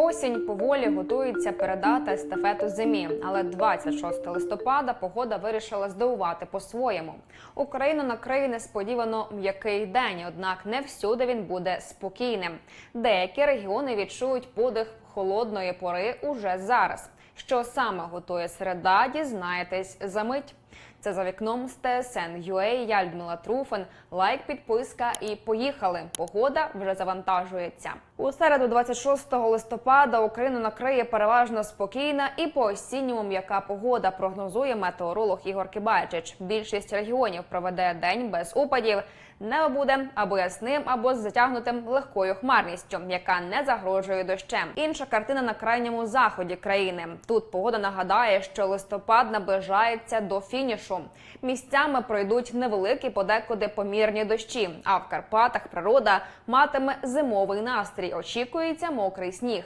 Осінь поволі готується передати естафету зимі, але 26 листопада погода вирішила здивувати по-своєму. Україну накриє несподівано м'який день, однак не всюди він буде спокійним. Деякі регіони відчують подих холодної пори уже зараз. Що саме готує середа, дізнаєтесь за мить. Це за вікном з ТСН UA, Я Людмила Труфен. Лайк, підписка і поїхали. Погода вже завантажується. У середу, 26 листопада, Україну накриє переважно спокійна і по осінньому м'яка погода. Прогнозує метеоролог Ігор Кибайчич. Більшість регіонів проведе день без опадів. Небо буде або ясним, або з затягнутим легкою хмарністю, яка не загрожує дощем. Інша картина на крайньому заході країни. Тут погода нагадає, що листопад наближається до фінішу. Місцями пройдуть невеликі подекуди помірні дощі. А в Карпатах природа матиме зимовий настрій. Очікується мокрий сніг.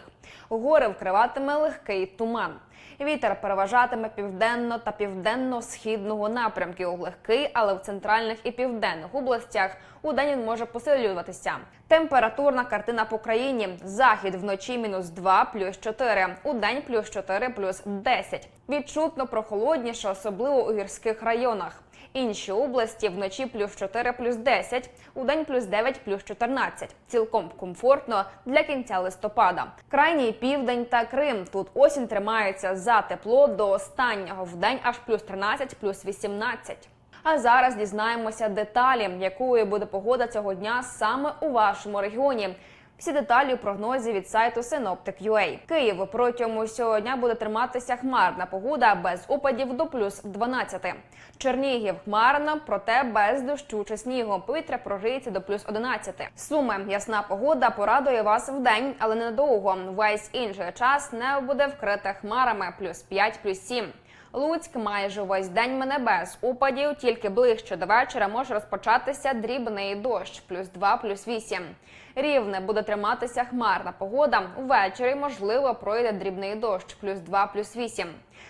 Гори вкриватиме легкий туман. Вітер переважатиме південно та південно-східного напрямків легкий, але в центральних і південних областях у день він може посилюватися. Температурна картина по країні: захід вночі мінус 2, плюс 4, у день плюс 4, плюс 10. Відчутно прохолодніше, особливо у гірських районах. Інші області вночі плюс 4, плюс 10, у день плюс 9, плюс 14. Цілком комфортно для кінця листопада. Крайній південь та Крим. Тут осінь тримається за тепло до останнього. В день аж плюс 13, плюс 18. А зараз дізнаємося деталі, якою буде погода цього дня саме у вашому регіоні. Всі деталі у прогнозі від сайту Synoptic.ua. Київ протягом усього дня буде триматися хмарна погода без опадів до плюс 12. Чернігів хмарно, проте без дощу чи снігу. Повітря прогріється до плюс 11. Суми ясна погода порадує вас вдень, але ненадовго. Весь інший час небо буде вкрите хмарами плюс 5, плюс 7. Луцьк майже весь день мене без упадів, тільки ближче до вечора може розпочатися дрібний дощ, плюс 2, плюс 8. Рівне буде триматися хмарна погода. Ввечері, можливо, пройде дрібний дощ, плюс 2, плюс 8.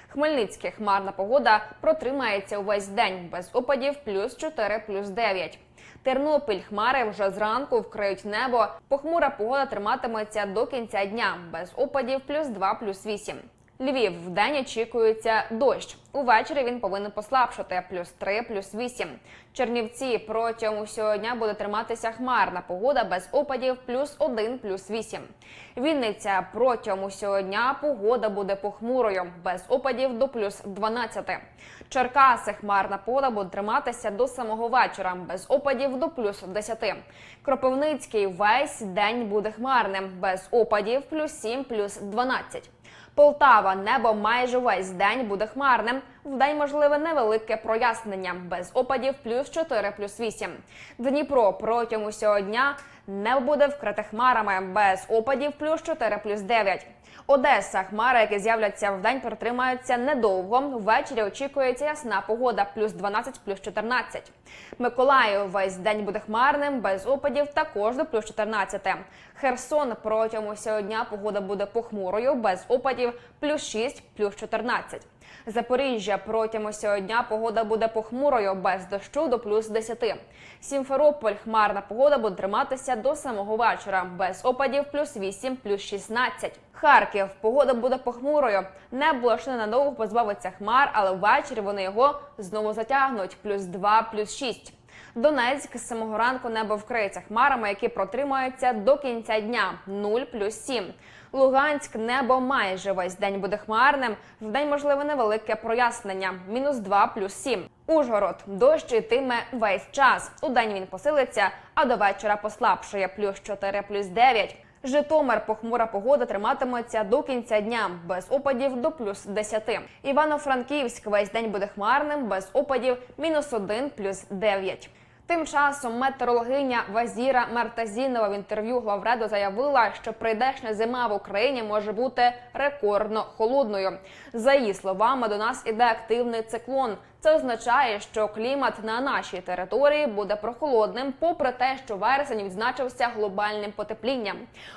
Хмельницьке хмарна погода протримається увесь день, без опадів, плюс 4, плюс 9. Тернопіль хмари вже зранку вкриють небо. Похмура погода триматиметься до кінця дня, без опадів, плюс 2, плюс 8. Львів вдень очікується дощ. Увечері він повинен послабшати плюс 3, плюс 8. Чернівці протягом усього дня буде триматися хмарна погода без опадів плюс 1, плюс 8. Вінниця протягом усього дня погода буде похмурою без опадів до плюс 12. Черкаси хмарна погода буде триматися до самого вечора без опадів до плюс 10. Кропивницький весь день буде хмарним без опадів плюс 7, плюс 12. Полтава небо майже весь день буде хмарним. Вдень можливе невелике прояснення без опадів плюс 4, плюс 8. Дніпро протягом усього дня не буде вкрите хмарами без опадів плюс 4, плюс 9. Одеса хмари, які з'являться вдень, протримаються недовго. Ввечері очікується ясна погода плюс 12, плюс 14. Миколаїв весь день буде хмарним, без опадів також до плюс 14. Херсон протягом усього дня погода буде похмурою, без опадів плюс 6, плюс 14. Запоріжжя протягом усього дня погода буде похмурою, без дощу до плюс 10. Сімферополь хмарна погода буде триматися до самого вечора, без опадів плюс 8, плюс 16. Харків погода буде похмурою. Небо лише ненадовго позбавиться хмар, але ввечері вони його знову затягнуть плюс 2, плюс 6. Донецьк з самого ранку небо вкриється хмарами, які протримаються до кінця дня 0 плюс 7. Луганськ небо майже весь день буде хмарним. Вдень можливе невелике прояснення мінус 2 плюс 7. Ужгород дощ йтиме весь час. У день він посилиться, а до вечора послабшує плюс 4 плюс 9. Житомир похмура погода триматиметься до кінця дня без опадів до плюс 10. Івано-Франківськ весь день буде хмарним без опадів мінус 1 плюс 9. Тим часом метеорологиня Вазіра Мартазінова в інтерв'ю Главреду заявила, що прийдешня зима в Україні може бути рекордно холодною. За її словами, до нас іде активний циклон. Це означає, що клімат на нашій території буде прохолодним, попри те, що вересень відзначився глобальним потеплінням.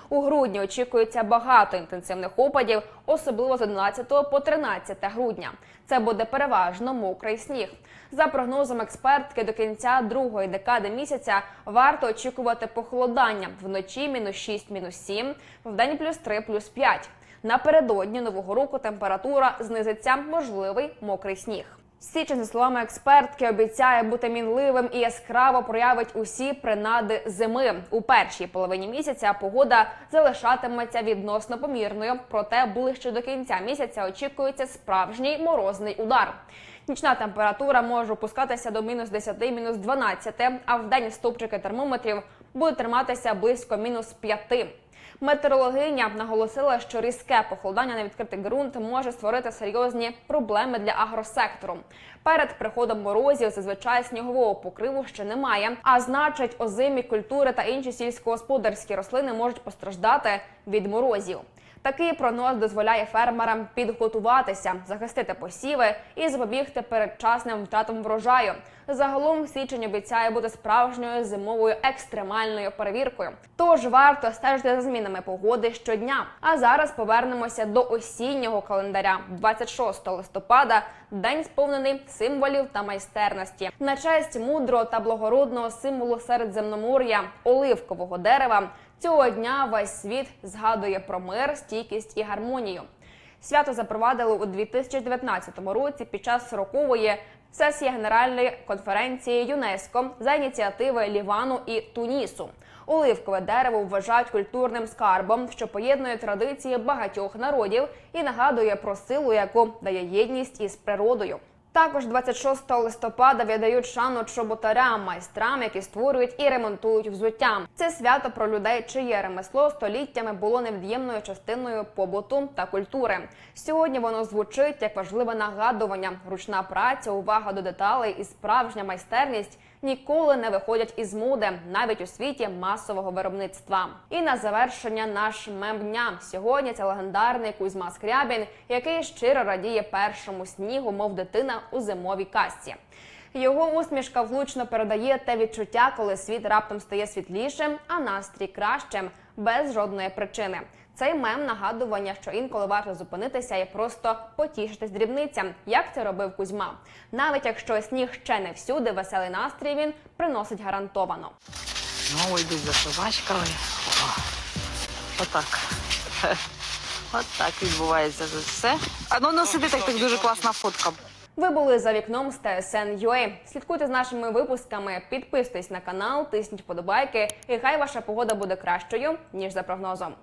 У грудні очікується багато інтенсивних опадів, особливо з 11 по 13 грудня. Це буде переважно мокрий сніг. За прогнозом експертки, до кінця другої декади місяця варто очікувати похолодання вночі мінус 6, мінус 7, вдень плюс 3, плюс 5. Напередодні нового року температура знизиться, можливий мокрий сніг. Січень, за словами експертки, обіцяє бути мінливим і яскраво проявить усі принади зими. У першій половині місяця погода залишатиметься відносно помірною, проте ближче до кінця місяця очікується справжній морозний удар. Нічна температура може опускатися до мінус 10, мінус 12, а в день стовпчики термометрів будуть триматися близько мінус 5. Метеорологиня наголосила, що різке похолодання на відкритий ґрунт може створити серйозні проблеми для агросектору. Перед приходом морозів зазвичай снігового покриву ще немає, а значить, озимі культури та інші сільськогосподарські рослини можуть постраждати від морозів. Такий прогноз дозволяє фермерам підготуватися, захистити посіви і запобігти передчасним втратам врожаю. Загалом січень обіцяє бути справжньою зимовою екстремальною перевіркою. Тож варто стежити за змінами погоди щодня. А зараз повернемося до осіннього календаря. 26 листопада день сповнений символів та майстерності. На честь мудрого та благородного символу Середземномор'я оливкового дерева. Цього дня весь світ згадує про мир, стійкість і гармонію. Свято запровадили у 2019 році під час 40-ї сесії Генеральної конференції ЮНЕСКО за ініціативи Лівану і Тунісу. Оливкове дерево вважають культурним скарбом, що поєднує традиції багатьох народів і нагадує про силу, яку дає єдність із природою. Також 26 листопада віддають шану чоботарям, майстрам, які створюють і ремонтують взуття. Це свято про людей, чиє ремесло століттями було невід'ємною частиною побуту та культури. Сьогодні воно звучить як важливе нагадування. Ручна праця, увага до деталей і справжня майстерність ніколи не виходять із моди, навіть у світі масового виробництва. І на завершення наш мем дня. Сьогодні це легендарний Кузьма Скрябін, який щиро радіє першому снігу, мов дитина у зимовій касті. Його усмішка влучно передає те відчуття, коли світ раптом стає світлішим, а настрій кращим, без жодної причини. Цей мем нагадування, що інколи варто зупинитися і просто потішитись дрібницям, як це робив Кузьма. Навіть якщо сніг ще не всюди, веселий настрій він приносить гарантовано. Знову йдуть за собачками. Отак. От так відбувається це все. А ну ну сиди так, так дуже класна фотка. Ви були за вікном з TSN.ua. Слідкуйте з нашими випусками, підписуйтесь на канал, тисніть вподобайки, і хай ваша погода буде кращою ніж за прогнозом.